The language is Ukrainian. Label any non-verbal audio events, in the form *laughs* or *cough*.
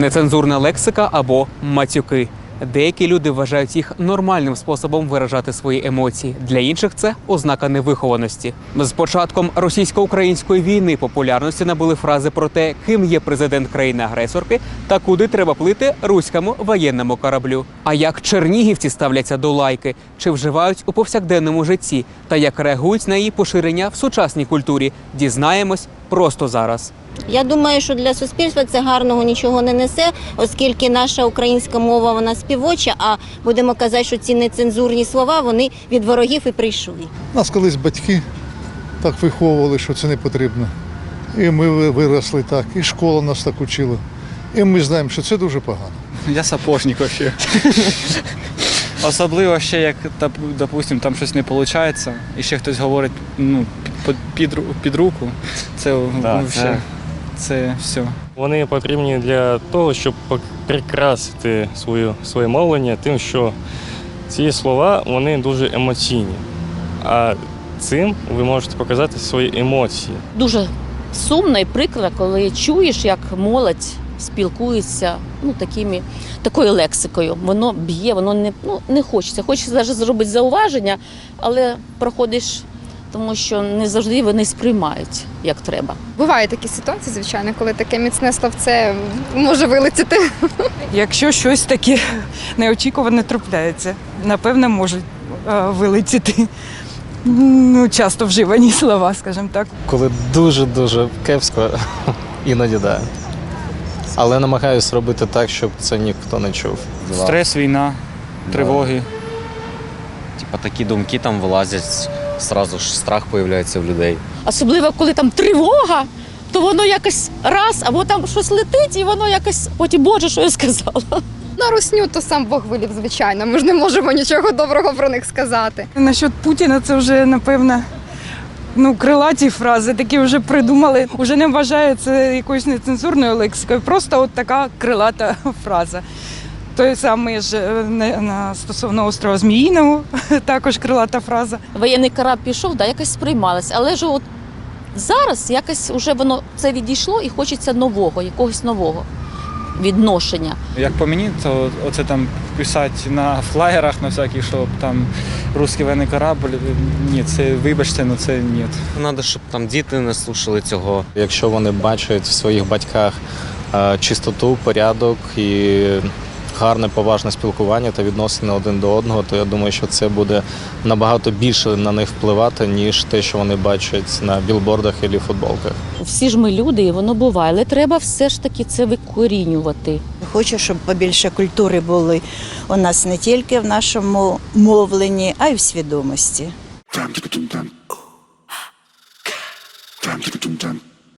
нецензурна лексика або матюки. Деякі люди вважають їх нормальним способом виражати свої емоції. Для інших це ознака невихованості. З початком російсько-української війни популярності набули фрази про те, ким є президент країни-агресорки та куди треба плити руському воєнному кораблю. А як чернігівці ставляться до лайки, чи вживають у повсякденному житті, та як реагують на її поширення в сучасній культурі, дізнаємось просто зараз. Я думаю, що для суспільства це гарного нічого не несе, оскільки наша українська мова вона співоча, а будемо казати, що ці нецензурні слова вони від ворогів і прийшли. Нас колись батьки так виховували, що це не потрібно. І ми виросли так, і школа нас так учила. І ми знаємо, що це дуже погано. Я сапожник вообще. *laughs* Особливо ще як, допустим, там щось не виходить, і ще хтось говорить ну, під, під, під руку. Це, Да, ну, це- це все. Вони потрібні для того, щоб прикрасити свою, своє мовлення тим, що ці слова вони дуже емоційні. А цим ви можете показати свої емоції. дуже сумно і прикро, коли чуєш, як молодь спілкується ну, такими, такою лексикою. Воно б'є, воно не, ну, не хочеться. Хочеться навіть зробити зауваження, але проходиш, тому що не завжди вони сприймають як треба. Бувають такі ситуації, звичайно, коли таке міцне словце може вилетіти. Якщо щось таке неочікуване трапляється, напевно, можуть е, вилетіти ну, часто вживані слова, скажімо так. Коли дуже-дуже кепсько, іноді да. Але намагаюся робити так, щоб це ніхто не чув. Стрес, війна, тривоги. Типа такі думки там вилазять, сразу ж страх появляється в людей. Особливо, коли там тривога, то воно якось раз, або там щось летить, і воно якось потім, Боже, що я сказала. На русню то сам Бог вилів, звичайно. Ми ж не можемо нічого доброго про них сказати. Насчет Путіна це вже, напевно, ну, крилаті фрази, такі вже придумали. Уже не вважаю це якоюсь нецензурною лексикою, просто от така крилата фраза. Той самий ж е, на, стосовно острова Зміїного, *laughs* також крилата фраза. Воєнний корабль пішов, да, якось сприймалось. Але ж от зараз якось вже воно це відійшло і хочеться нового, якогось нового відношення. Як по мені, то оце там писати на флаєрах на всяких, що там русський воєнний корабль. Ні, це вибачте, ну це ні. Треба, щоб там діти не слушали цього. Якщо вони бачать в своїх батьках е, чистоту, порядок і гарне поважне спілкування та відносини один до одного, то я думаю, що це буде набагато більше на них впливати, ніж те, що вони бачать на білбордах і футболках. Всі ж ми люди, і воно буває, але треба все ж таки це викорінювати. Хочу, щоб побільше культури були у нас не тільки в нашому мовленні, а й в свідомості.